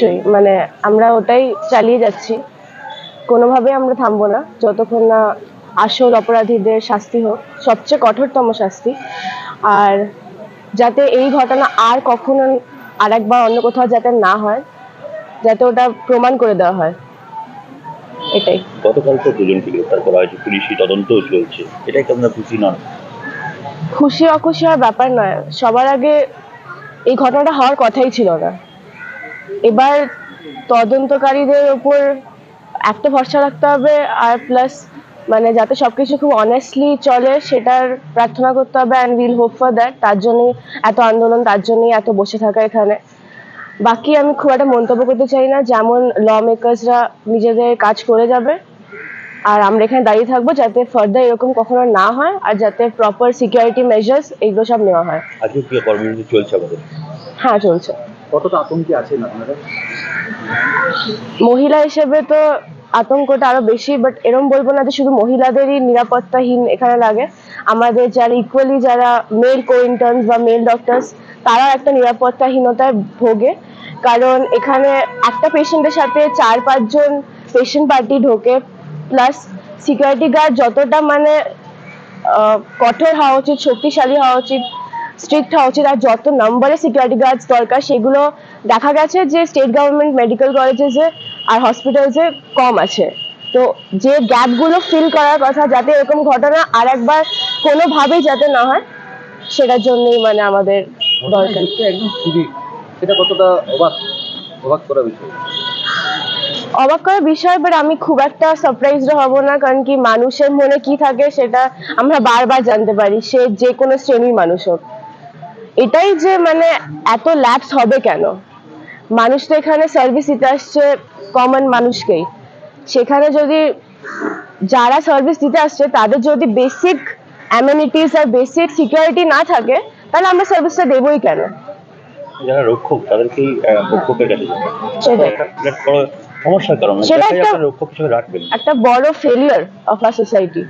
অবশ্যই মানে আমরা ওটাই চালিয়ে যাচ্ছি। কোনোভাবে আমরা থামবো না। যতক্ষণ না আসল অপরাধীদের শাস্তি হোক সবচেয়ে কঠোরতম শাস্তি। আর যাতে এই ঘটনা আর কখনো আর একবার অন্য কোথাও যাতে না হয় যাতে ওটা প্রমাণ করে দেওয়া হয়। এটাই। গতকাল তো দুজনকে গ্রেফতার করা হয়েছে পুলিশি তদন্তও চলছে। এটাই কি আপনার খুশি নন খুশি অখুশি হওয়ার ব্যাপার নয়। সবার আগে এই ঘটনাটা হওয়ার কথাই ছিল না। এবার তদন্তকারীদের উপর একটা ভরসা রাখতে হবে আর প্লাস মানে যাতে সবকিছু খুব অনেস্টলি চলে সেটার প্রার্থনা করতে হবে and will hope for that তার জন্যই এত আন্দোলন তার জন্যই এত বসে থাকা এখানে। বাকি আমি খুব একটা মন্তব্য করতে চাই না যেমন ল মেকার্সরা নিজেদের কাজ করে যাবে আর আমরা এখানে দাঁড়িয়ে থাকব যাতে ফার্দার এরকম কখনো না হয় আর যাতে প্রপার সিকিউরিটি মেজার্স এগুলো সব নেওয়া হয়। আজকে কি কর্মসূচি চলছে আমাদের? হ্যাঁ চলছে। কতটা আতঙ্কে আছেন আপনারা? মহিলা হিসেবে তো আতঙ্কটা আরও বেশি বাট এরম বলব না যে শুধু মহিলাদেরই নিরাপত্তাহীন এখানে লাগে। আমাদের যারা ইকুয়ালি যারা মেল কো বা মেল ডক্টরস তারা একটা নিরাপত্তাহীনতায় ভোগে। কারণ এখানে একটা পেশেন্টের সাথে চার, পাঁচজন পেশেন্ট পার্টি ঢোকে প্লাস সিকিউরিটি গার্ড যতটা মানে কঠোর হওয়া উচিত, শক্তিশালী হওয়া উচিত স্ট্রিক্ট হওয়া উচিত আর যত নম্বরে সিকিউরিটি গার্ডস দরকার সেগুলো দেখা গেছে যে স্টেট গভর্নমেন্ট মেডিকেল কলেজেসে আর হসপিটালসে কম আছে। তো যে গ্যাপগুলো ফিল করার কথা যাতে এরকম ঘটনা আর একবার কোনোভাবেই যাতে না হয় সেটার জন্যই মানে আমাদের দরকার। সেটা কতটা অবাক অবাক করা বিষয়? অবাক করার বিষয় বাট আমি খুব একটা সারপ্রাইজড হব না কারণ কি মানুষের মনে কি থাকে সেটা আমরা বারবার জানতে পারি। সে যে কোনো শ্রেণির মানুষ হোক। এটাই যে মানে এত ল্যাপস হবে কেন? মানুষ তো এখানে সার্ভিস দিতে আসছে কমন মানুষকেই। সেখানে যদি যারা সার্ভিস দিতে আসছে তাদের যদি বেসিক অ্যামিনিটিস আর বেসিক সিকিউরিটি না থাকে তাহলে আমরা সার্ভিসটা দেবোই কেন? যারা রক্ষক তাদেরকেই রক্ষকের কাছে সেটাই। বিরাট সমস্যার কারণ। সেটা একটা- রক্ষক হিসেবে রাখবেন। একটা বড় ফেলিয়ার অফ আর সোসাইটি